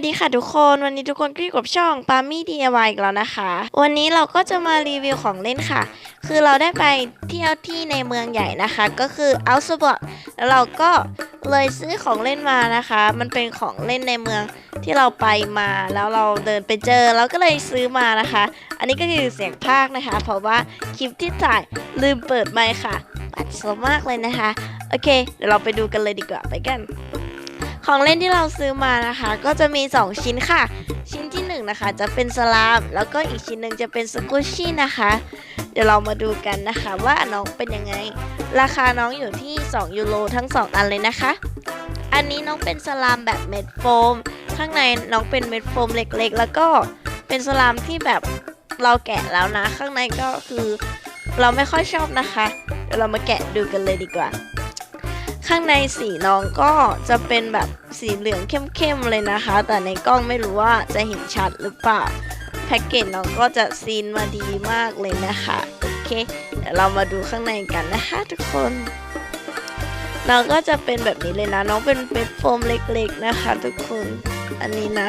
วัสดีค่ะทุกคนวันนี้ทุกคนก็อยู่กับช่องปามี่ DIY อีกแล้วนะคะ วันนี้เราก็จะมารีวิวของเล่นค่ะ คือเราได้ไปเที่ยวที่ในเมืองใหญ่นะคะ ก็คืออัลซบอร์แล้วเราก็เลยซื้อของเล่นมานะคะ มันเป็นของเล่นในเมืองที่เราไปมาแล้วเราเดินไปเจอเราก็เลยซื้อมานะคะ อันนี้ก็คือเสียงภาคนะคะ เพราะว่าคลิปที่ถ่ายลืมเปิดไมค์ค่ะปัดโซมากเลยนะคะโอเคเดี๋ยวเราไปดูกันเลยดีกว่าไปกัน ของเล่นที่เราซื้อมานะคะ ก็จะมี 2 ชิ้นค่ะ ชิ้นที่1นงนะคะจะเป็นสลามแล้วก็อีกชิ้นหนึ่งจะเป็นสกุชชี่นะคะ เดี๋ยวเรามาดูกันนะคะว่าน้องเป็นยังไง ราคาน้องอยู่ที่ 2 ยูโรทั้ง 2 อันเลยนะคะ อันนี้น้องเป็นสลามแบบเม็ดโฟม ข้างในน้องเป็นเม็ดโฟมเล็กๆ แล้วก็เป็นสลามที่แบบเราแกะแล้วนะ ข้างในก็คือเราไม่ค่อยชอบนะคะ เดี๋ยวเรามาแกะดูกันเลยดีกว่า ข้างในสีน้องก็จะเป็นแบบสีเหลืองเข้มๆเลยนะคะ แต่ในกล้องไม่รู้ว่าจะเห็นชัดหรือเปล่าแพ็กเกจน้องก็จะซีนมาดีมากเลยนะคะ โอเค เดี๋ยวเรามาดูข้างในกันนะคะทุกคนน้องก็จะเป็นแบบนี้เลยนะ น้องเป็นเม็ดโฟมเล็กๆนะคะ ทุกคน อันนี้นะ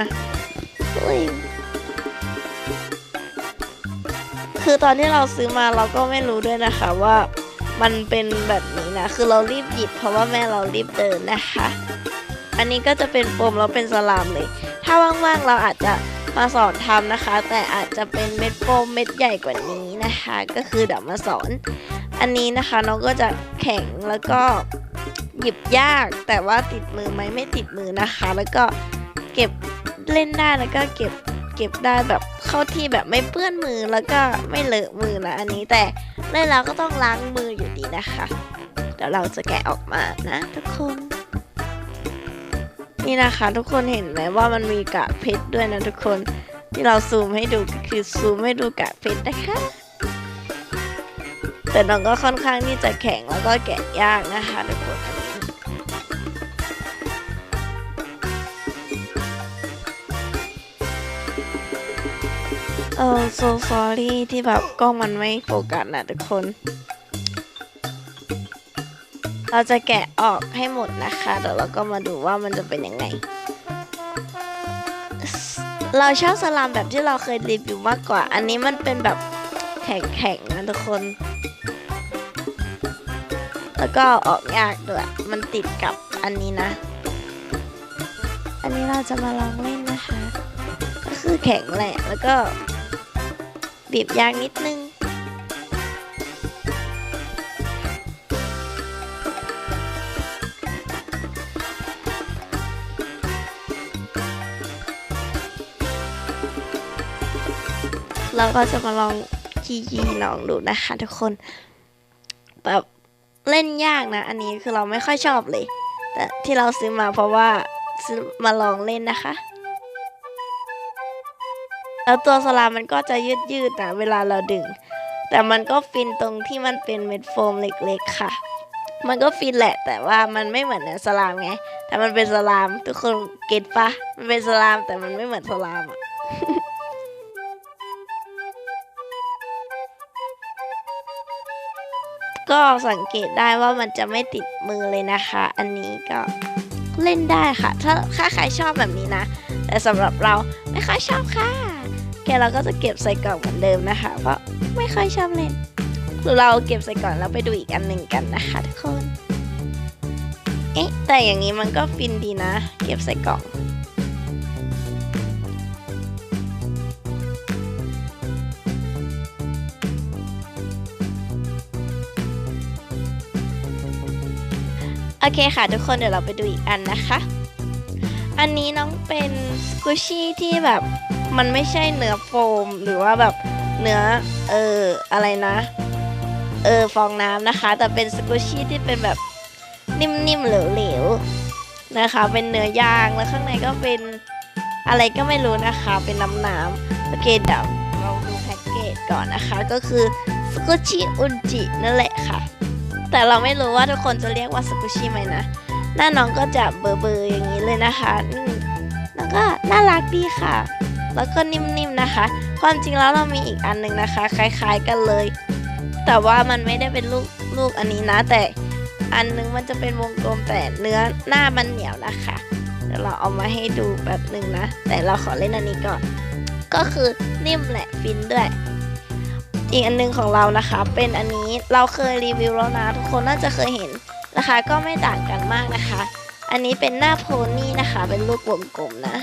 คือตอนที่เราซื้อมาเราก็ไม่รู้ด้วยนะคะว่า มันเป็นแบบนี้นะ คือเรารีบหยิบเพราะว่าแม่เรารีบเดินนะคะ อันนี้ก็จะเป็นโฟมแล้วเป็นสลามเลย ถ้าว่างๆเราอาจจะมาสอนทำนะคะ แต่อาจจะเป็นเม็ดโฟมเม็ดใหญ่กว่านี้นะคะ ก็คือเดี๋ยวมาสอน อันนี้นะคะน้องก็จะแข็งแล้วก็หยิบยากแต่ว่าติดมือไหมไม่ติดมือนะคะ แล้วก็เก็บเล่นได้แล้วก็เก็บเก็บได้แบบ เข้าที่แบบไม่เปื้อนมือแล้วก็ไม่เลอะมือนะอันนี้แต่เล่นแล้วก็ต้องล้างมืออยู่ดีนะคะ เดี๋ยวเราจะแกะออกมานะทุกคน นี่นะคะ ทุกคนเห็นไหมว่ามันมีกากเพชรด้วยนะทุกคนที่เราซูมให้ดูก็คือซูมให้ดูกากเพชรนะคะ แต่น้องก็ค่อนข้างที่จะแข็งแล้วก็แกะยากนะคะทุกคน เออ so sorry ที่แบบกล้องมันไม่โฟกัสนะทุกคน เราจะแกะออกให้หมดนะคะเดี๋ยวเราก็มาดูว่ามันจะเป็นยังไง เราชอบสลามแบบที่เราเคยรีวิวมากกว่า อันนี้มันเป็นแบบแข็งๆนะทุกคน แล้วก็ออกยากด้วย มันติดกับอันนี้นะ อันนี้เราจะมาลองเล่นนะคะ ก็คือแข็งแหละแล้วก็ บีบยากนิดนึง เราก็จะมาลองขี้ยีน้องดูนะคะทุกคน แบบเล่นยากนะ อันนี้คือเราไม่ค่อยชอบเลย แต่ที่เราซื้อมาเพราะว่าซื้อมาลองเล่นนะคะ แล้วตัวสลามมันก็จะยืดยืดนะเวลาเราดึง แต่มันก็ฟินตรงที่มันเป็นเม็ดโฟมเล็กๆค่ะ มันก็ฟินแหละ แต่ว่ามันไม่เหมือนสลามไง แต่มันเป็นสลามทุกคนเก็ตปะมันเป็นสลามแต่มันไม่เหมือนสลามอะก็สังเกตได้ว่ามันจะไม่ติดมือเลยนะคะ อันนี้ก็เล่นได้ค่ะ ถ้าถ้าใครชอบแบบนี้นะ แต่สำหรับเราไม่ค่อยชอบค่ะ เราก็จะเก็บใส่กล่องเหมือนเดิมนะคะ เพราะไม่ค่อยชอบเล่นหรือเราเก็บใส่กล่องแล้วไปดูอีกอันหนึ่งกันนะคะทุกคน เอ๊ะ แต่อย่างนี้มันก็ฟินดีนะ เก็บใส่กล่องโอเคค่ะทุกคนเดี๋ยวเราไปดูอีกอันนะคะ อันนี้น้องเป็นสกูชี่ที่แบบ มันไม่ใช่เนื้อโฟมหรือว่าแบบเนื้อเอออะไรนะ เออฟองน้ำนะคะ แต่เป็นสกูชี่ที่เป็นแบบนิ่มๆเหลวๆนะคะ เป็นเนื้อย่างแล้วข้างในก็เป็นอะไรก็ไม่รู้นะคะ เป็นน้ำน้ำโอเคเดี๋ยวเราดูแพ็กเกจก่อนนะคะ ก็คือสกูชี่อุนจินั่นแหละค่ะ แต่เราไม่รู้ว่าทุกคนจะเรียกว่าสกุชิไหมนะ หน้าน้องก็จะเบอร์เบอร์อย่างนี้เลยนะคะอืมแล้วก็น่ารักดีค่ะ แล้วก็นิ่มๆนะคะ ความจริงแล้วเรามีอีกอันหนึ่งนะคะ คล้ายๆกันเลย แต่ว่ามันไม่ได้เป็นลูกลูกอันนี้นะ แต่อันนึงมันจะเป็นวงกลมแต่เนื้อหน้ามันเหนียวนะคะเดี๋ยวเราเอามาให้ดูแบบหนึ่งนะ แต่เราขอเล่นอันนี้ก่อน ก็คือนิ่มแหละฟินด้วย อีกอันหนึงของเรานะคะ เป็นอันนี้เราเคยรีวิวแล้วนะ ทุกคนน่าจะเคยเห็นราคาก็ไม่ต่างกันมากนะคะ อันนี้เป็นหน้าโพนี่นะคะ เป็นรูปวงกลมนะ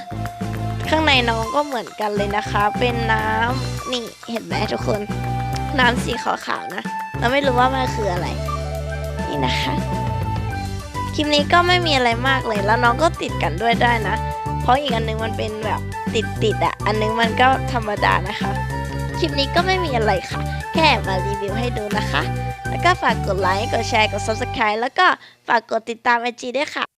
ข้างในน้องก็เหมือนกันเลยนะคะ เป็นน้ำนี่เห็นไหมทุกคน น้ำสีขาวๆนะ เราไม่รู้ว่ามันคืออะไร นี่นะคะคลิปนี้ก็ไม่มีอะไรมากเลย แล้วน้องก็ติดกันด้วยได้นะ เพราะอีกอันนึงมันเป็นแบบติดติดๆอะอันนึงมันก็ธรรมดานะคะ คลิปนี้ก็ไม่มีอะไรค่ะ แค่มารีวิวให้ดูนะคะ แล้วก็ฝากกดไลค์ กดแชร์ กด subscribe แล้วก็ฝากกดติดตามไอจีด้วยค่ะ